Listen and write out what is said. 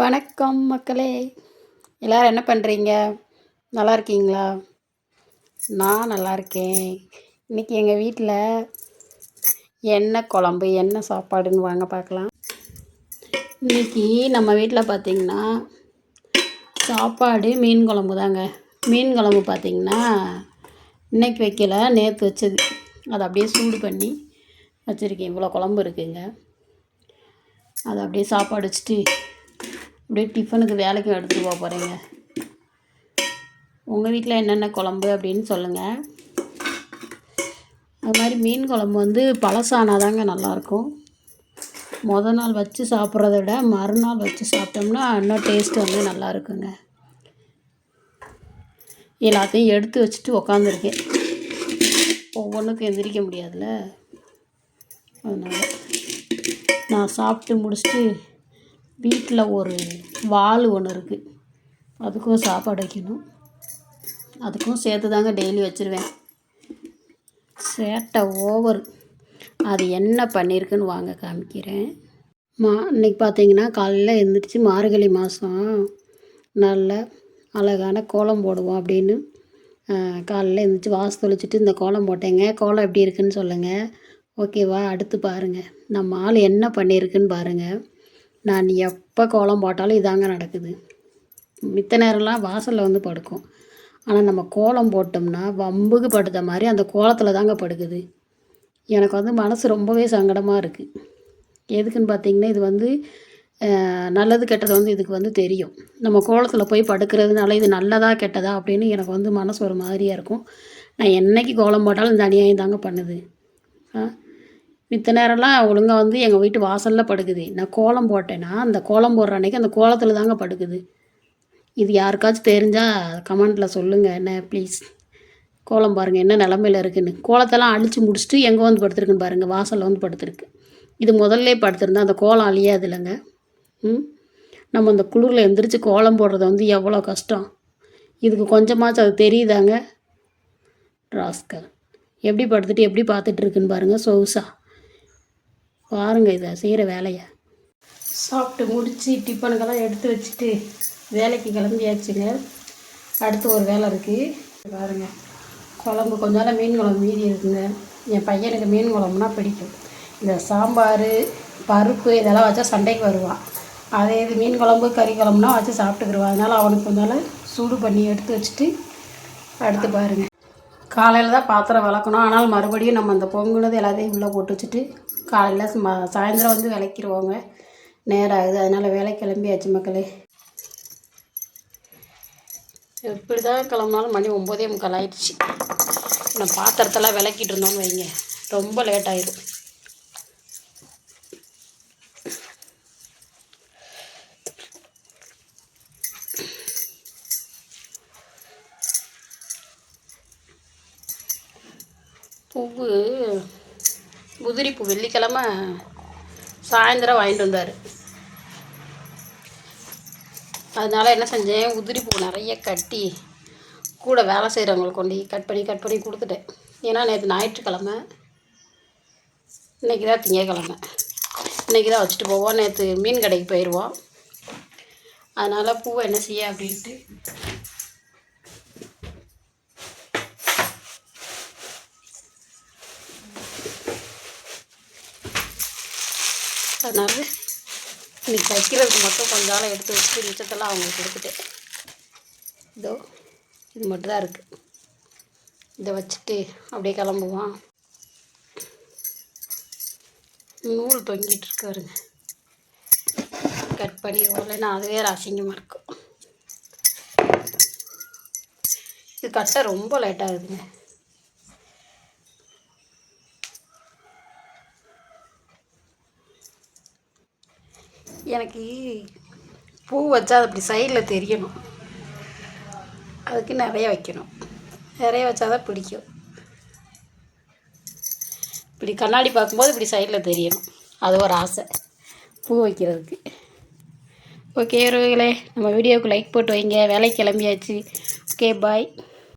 வணக்கம் மக்களே. எல்லோரும் என்ன பண்ணுறீங்க நல்லா இருக்கீங்களா? நான் நல்லா இருக்கேன். இன்றைக்கி எங்கள் வீட்டில் என்ன குழம்பு என்ன சாப்பாடுன்னு வாங்க பார்க்கலாம். இன்றைக்கி நம்ம வீட்டில் பார்த்திங்கன்னா சாப்பாடு மீன் குழம்பு தாங்க. மீன் குழம்பு பார்த்திங்கன்னா இன்றைக்கி வைக்கல நேற்று வச்சது. அதை அப்படியே சூடு பண்ணி வச்சுருக்கேன். இவ்வளோ குழம்பு இருக்குங்க. அதை அப்படியே சாப்பாடு வச்சுட்டு அப்படியே டிஃபனுக்கு வேலைக்கும் எடுத்துகிட்டு போக போகிறீங்க உங்கள் வீட்டில் என்னென்ன குழம்பு அப்படின்னு சொல்லுங்கள் அது மாதிரி மீன் குழம்பு வந்து பழசானாதாங்க நல்லாயிருக்கும். மொதல் நாள் வச்சு சாப்பிட்றத விட மறுநாள் வச்சு சாப்பிட்டோம்னா இன்னும் டேஸ்ட் வந்து நல்லா இருக்குங்க எல்லாத்தையும் எடுத்து வச்சுட்டு உக்காந்துருக்கேன். ஒவ்வொன்றுக்கும் எந்திரிக்க முடியாதுல்ல. அதனால் நான் சாப்பிட்டு முடிச்சுட்டு வீட்டில் ஒரு வால் ஒன்று இருக்குது அதுக்கும் சாப்பாடு வைக்கணும். அதுக்கும் சேர்த்து தாங்க டெய்லி வச்சுருவேன். சேட்டை ஓவர் அது என்ன பண்ணியிருக்குன்னு வாங்க காமிக்கிறேன். மா இன்றைக்கி பார்த்தீங்கன்னா காலையில் எழுந்திரிச்சி மார்கழி மாதம் நல்ல அழகான கோலம் போடுவோம் அப்படின்னு காலையில் எழுந்திரிச்சு வாசு தொளிச்சிட்டு இந்த கோலம் போட்டேங்க. கோலம் எப்படி இருக்குன்னு சொல்லுங்கள் ஓகேவா? அடுத்து பாருங்கள் நம்ம ஆள் என்ன பண்ணியிருக்குன்னு பாருங்கள் நான் எப்போ கோலம் போட்டாலும் இதாங்க நடக்குது. மித்த நேரம்லாம் வாசலில் வந்து படுக்கும். ஆனால் நம்ம கோலம் போட்டோம்னா வம்புக்கு படுத்த மாதிரி அந்த கோலத்தில் தாங்க படுக்குது. எனக்கு வந்து மனசு ரொம்பவே சங்கடமாக இருக்குது எதுக்குன்னு பார்த்தீங்கன்னா இது வந்து நல்லது கெட்டது வந்து இதுக்கு வந்து தெரியும். நம்ம கோலத்தில் போய் படுக்கிறதுனால இது நல்லதா கெட்டதா அப்படின்னு எனக்கு வந்து மனசு ஒரு மாதிரியாக இருக்கும். நான் என்றைக்கு கோலம் போட்டாலும் இந்த அநியாயம் தாங்க பண்ணுது. மித்த நேரம்லாம் ஒழுங்காக வந்து எங்கள் வீட்டு வாசலில் படுக்குது. நான் கோலம் போட்டேன்னா அந்த கோலம் போடுற அன்றைக்கி அந்த கோலத்தில் தாங்க படுக்குது. இது யாருக்காச்சும் தெரிஞ்சால் கமெண்ட்டில் சொல்லுங்கள் என்ன ப்ளீஸ்? கோலம் பாருங்கள் என்ன நிலமையில் இருக்குதுன்னு கோலத்தெல்லாம் அழித்து முடிச்சுட்டு எங்கே வந்து படுத்துருக்குன்னு பாருங்கள் வாசலில் வந்து படுத்துருக்கு. இது முதல்ல படுத்துருந்தா அந்த கோலம் அழியாது இல்லைங்க. ம்? நம்ம அந்த குளிரில் எந்திரிச்சு கோலம் போடுறது வந்து எவ்வளோ கஷ்டம். இதுக்கு கொஞ்சமாச்சும் அது தெரியுதாங்க? ராஸ்கல் எப்படி படுத்துட்டு எப்படி பார்த்துட்ருக்குன்னு பாருங்கள் சொகுசா. பாருங்கள் இதை செய்கிற வேலையை. சாப்பிட்டு முடித்து டிஃபனுக்கெல்லாம் எடுத்து வச்சுட்டு வேலைக்கு கிளம்பியாச்சுங்க. அடுத்து ஒரு வேலை இருக்குது பாருங்கள் குழம்பு கொஞ்ச நாள் மீன் குழம்பு மீதி இருக்குங்க. என் பையனுக்கு மீன் குழம்புனா பிடிக்கும். இந்த சாம்பார் பருப்பு இதெல்லாம் வச்சா சண்டைக்கு வருவான். அதே இது மீன் குழம்பு கறி குழம்புனா வச்சு சாப்பிட்டுக்குருவான். அதனால் அவனுக்கு கொஞ்சம் சூடு பண்ணி எடுத்து வச்சுட்டு அடுத்து பாருங்கள் காலையில் தான் பாத்திரம் வளர்க்கணும் ஆனால் மறுபடியும் நம்ம அந்த பொங்குனது எல்லாத்தையும் உள்ளே போட்டு வச்சுட்டு காலையில் ம சாயந்தரம் வந்து விளக்கிடுவோங்க நேரம் ஆகுது. அதனால் வேலை கிளம்பியாச்சு மக்களே. எப்படி தான் கிளம்புனாலும் மணி ஒம்போதே முக்கால் ஆயிடுச்சு. நான் பாத்திரத்தெல்லாம் விளக்கிட்டு இருந்தோம்னு வைங்க. ரொம்ப லேட் ஆயிடும். பூவு உதிரிப்பூ வெள்ளிக்கிழமை சாயந்தரம் வாங்கிட்டு வந்தார். அதனால் என்ன செஞ்சேன்? உதிரிப்பூ நிறைய கட்டி கூட வேலை செய்கிறவங்களுக்கு கொண்டு கட் பண்ணி கட் பண்ணி கொடுத்துட்டேன். ஏன்னா நேற்று ஞாயிற்றுக்கிழமை இன்றைக்கி தான் திங்கக்கிழமை. இன்றைக்கி தான் வச்சுட்டு போவோம். நேற்று மீன் கடைக்கு போயிடுவோம் அதனால் பூவை என்ன செய்ய அப்படின்ட்டு அதனால் இன்னைக்கு தைக்கிறதுக்கு மட்டும் கொஞ்சம் நாள் எடுத்து வச்சுட்டு மிச்சத்தெல்லாம் அவங்களுக்கு கொடுத்துட்டேன். இதோ இது மட்டும்தான் இருக்குது இதை வச்சுட்டு அப்படியே கிளம்புவான் நூல் தொங்கிட்டு இருக்காருங்க கட் பண்ணி இல்லைன்னா அதுவே அசிங்கமாக இருக்கும். இது கட்ட ரொம்ப லேட்டாகுதுங்க எனக்கு பூ வச்சா அது அப்படி சைடில் தெரியணும். அதுக்கு நிறைய வைக்கணும். நிறைய வச்சா தான் பிடிக்கும். இப்படி கண்ணாடி பார்க்கும்போது இப்படி சைடில் தெரியணும். அது ஒரு ஆசை. பூ வைக்கிறதுக்கு. ஓகே உறவுகளே நம்ம வீடியோவுக்கு லைக் போட்டு வைங்க. வேலைக்கு கிளம்பியாச்சு. Okay bye